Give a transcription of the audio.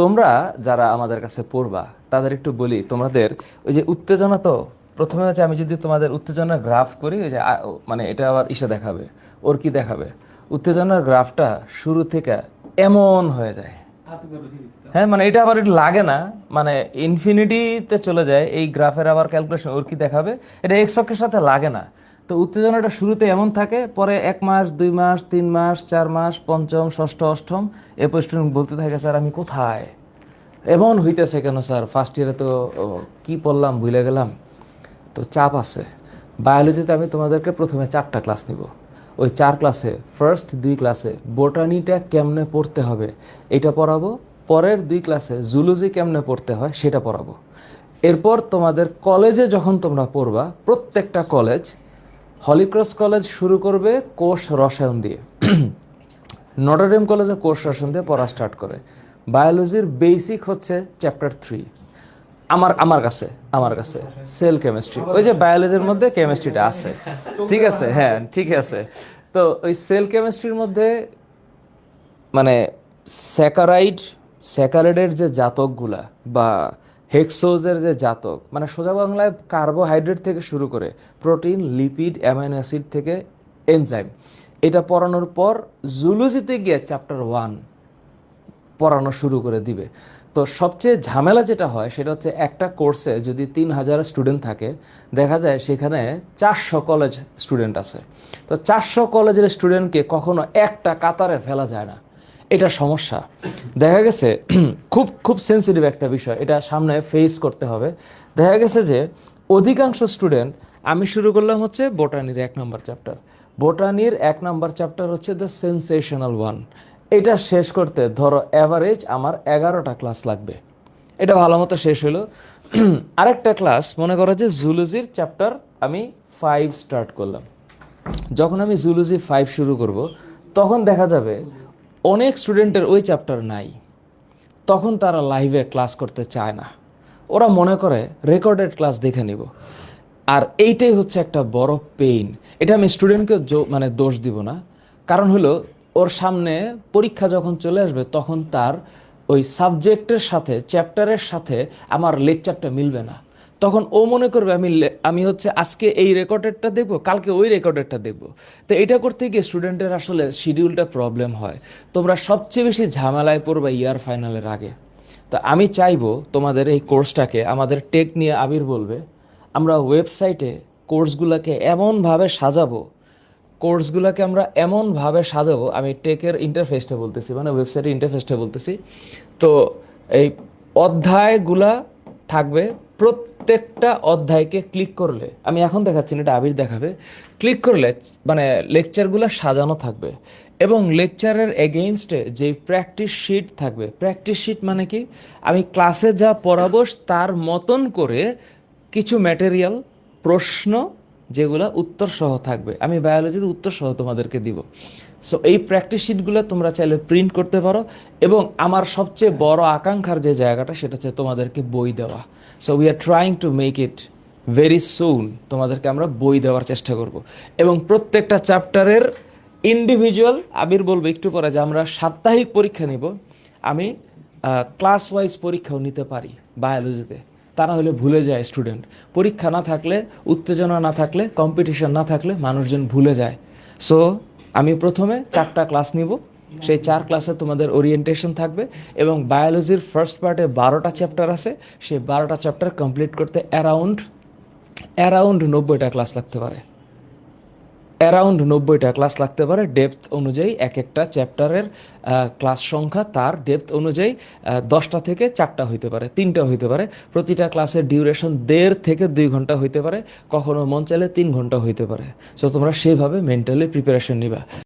তোমরা যারা আমাদের কাছে পড়বা, তাদের একটু বলি, তোমাদের ওই যে উত্তেজনা তো, প্রথমে হচ্ছে আমি যদি তোমাদের উত্তেজনার গ্রাফ করি, ওই যে মানে এটা আবার ইসে দেখাবে, ওর কি দেখাবে? উত্তেজনার গ্রাফটা শুরু থেকে এমন হয়ে যায়। হ্যাঁ মানে এটা আবার একটু লাগে না মানে ইনফিনিটিতে চলে যায়, এই গ্রাফের আবার ক্যালকুলেশন ওর কি দেখাবে? এটা এক্স সাথে লাগে না। তো উত্তেজনাটা শুরুতে এমন থাকে, পরে এক মাস, দুই মাস, তিন মাস, চার মাস, পঞ্চম, ষষ্ঠ, অষ্টম এরপর স্টুডেন্ট বলতে থাকে, স্যার, আমি কোথায়? এমন হইতেছে কেন, স্যার? ফার্স্ট ইয়ারে তো কি পড়লাম, ভুলে গেলাম? তো চাপ আছে। বায়োলজিতে আমি তোমাদেরকে প্রথমে চারটা ক্লাস নিব। ওই চার ক্লাসে ফার্স্ট দুই ক্লাসে বোটানিটা কেমনে পড়তে হবে এটা পড়াবো, পরের দুই ক্লাসে জুলজি কেমনে পড়তে হয় সেটা পড়াবো। এরপর তোমাদের কলেজে যখন তোমরা পড়বা, প্রত্যেকটা কলেজ হলিক্রস কলেজ শুরু করবে কোষ রসায়ন দিয়ে। নটরডেম কলেজে কোর্স রসায়ন দিয়ে পড়া স্টার্ট করে। বায়োলজির বেসিক হচ্ছে চ্যাপ্টার থ্রি আমার আমার কাছে আমার কাছে। সেল কেমিস্ট্রি ওই যে বায়োলজির মধ্যে কেমিস্ট্রিটা আছে। ঠিক আছে? হ্যাঁ ঠিক আছে। তো ওই সেল কেমিস্ট্রির মধ্যে মানে স্যাকারাইড স্যাকারাইডের যে জাতকগুলা বা হেক্সোজের যে জাতক মানে সোজা বাংলায় কার্বোহাইড্রেট থেকে শুরু করে প্রোটিন, লিপিড, অ্যামাইনো অ্যাসিড থেকে এনজাইম। এটা পড়ানোর পর জুলজিতে গিয়ে চ্যাপ্টার ওয়ান পড়ানো শুরু করে দিবে। তো সবচেয়ে ঝামেলা যেটা হয়, সেটা হচ্ছে একটা কোর্সে যদি তিন হাজার স্টুডেন্ট থাকে, দেখা যায় সেখানে চারশো কলেজ স্টুডেন্ট আছে। তো চারশো কলেজের স্টুডেন্টকে কখনো একটা কাতারে ফেলা যায় না। এটা সমস্যা। দেখা গেছে, খুব খুব সেন্সিটিভ একটা বিষয়, এটা সামনে ফেস করতে হবে। দেখা গেছে যে, অধিকাংশ স্টুডেন্ট আমি শুরু করলাম হচ্ছে বোটানির এক নম্বর চ্যাপ্টার বোটানির এক নম্বর চ্যাপ্টার হচ্ছে দ্য সেন্সেশনাল ওয়ান এটা শেষ করতে, ধরো অ্যাভারেজ আমার এগারোটা ক্লাস লাগবে। এটা ভালো মতো শেষ হলো আরেকটা ক্লাস মনে করো যে জুলজির চ্যাপ্টার আমি ফাইভ স্টার্ট করলাম। যখন আমি জুলজি ফাইভ শুরু করব, তখন দেখা যাবে অনেক স্টুডেন্টের ওই চ্যাপ্টার নাই। তখন তারা লাইভে ক্লাস করতে চায় না। ওরা মনে করে রেকর্ডেড ক্লাস দেখে নিব। আর এইটাই হচ্ছে একটা বড় পেইন এটা আমি স্টুডেন্টকে মানে দোষ দিব না। কারণ হলো, ওর সামনে পরীক্ষা যখন চলে আসবে, তখন তার ওই সাবজেক্টের সাথে চ্যাপ্টারের সাথে আমার লেকচারটা মিলবে না। তখন ও মনে করবে, আমি আমি হচ্ছে আজকে এই রেকর্ডেরটা দেখব, কালকে ওই রেকর্ডেরটা দেখব। তো এটা করতে গিয়ে স্টুডেন্টের আসলে শিডিউলটা প্রবলেম হয়। তোমরা সবচেয়ে বেশি ঝামেলায় পড়বে ইয়ার ফাইনালের আগে। তা আমি চাইব তোমাদের এই কোর্সটাকে, আমাদের টেক নিয়ে আবির বলবে, আমরা ওয়েবসাইটে কোর্সগুলোকে এমনভাবে সাজাবো, কোর্সগুলোকে আমরা এমনভাবে সাজাবো, আমি টেকের ইন্টারফেসটা বলতেছি মানে ওয়েবসাইটের ইন্টারফেসটা বলতেছি। তো এই অধ্যায়গুলা থাকবে প্রত্যেকটা অধ্যায়কে ক্লিক করলে, আমি এখন দেখাচ্ছি এটা আবির দেখাবে ক্লিক করলে মানে লেকচারগুলো সাজানো থাকবে। এবং লেকচারের এগেইনস্টে যে প্র্যাকটিস শিট থাকবে প্র্যাকটিস শিট মানে কি? আমি ক্লাসে যা পড়াবো, তার মতন করে কিছু ম্যাটেরিয়াল প্রশ্ন, যেগুলো উত্তর সহ থাকবে। আমি বায়োলজিতে উত্তর সহ তোমাদেরকে দিব। সো এই প্র্যাকটিস শিটগুলো তোমরা চাইলে প্রিন্ট করতে পারো। এবং আমার সবচেয়ে বড় আকাঙ্ক্ষার যে জায়গাটা, সেটা হচ্ছে তোমাদেরকে বই দেওয়া। So we are trying to make it very soon তোমাদেরকে আমরা বই দেওয়ার চেষ্টা করব। এবং প্রত্যেকটা চ্যাপ্টারের ইন্ডিভিজুয়াল আবির বলব একটু পরে যে আমরা সাপ্তাহিক পরীক্ষা নিব। আমি ক্লাস ওয়াইজ পরীক্ষাও নিতে পারি বায়োলজিতে তারা হলে ভুলে যায় স্টুডেন্ট পরীক্ষা না থাকলে, উত্তেজনা না থাকলে কম্পিটিশন না থাকলে মানুষজন ভুলে যায়। সো আমি প্রথমে চারটা ক্লাস নিব। সেই চার ক্লাসে তোমাদের ওরিয়েন্টেশন থাকবে এবং বায়োলজির ফার্স্ট পার্টে বারোটা চ্যাপ্টার আছে। সেই বারোটা চ্যাপ্টার কমপ্লিট করতে অ্যারাউন্ড অ্যারাউন্ড নব্বইটা ক্লাস লাগতে পারে। অ্যারাউন্ড নব্বইটা ক্লাস লাগতে পারে। ডেপথ অনুযায়ী এক একটা চ্যাপ্টারের ক্লাস সংখ্যা তার ডেপথ অনুযায়ী দশটা থেকে চারটা হইতে পারে, তিনটা হইতে পারে। প্রতিটা ক্লাসের ডিউরেশন দেড় থেকে দুই ঘণ্টা হইতে পারে। কখনো মন চাইলে তিন ঘণ্টা হইতে পারে। সো তোমরা সেভাবে মেন্টালি প্রিপারেশন নিবা।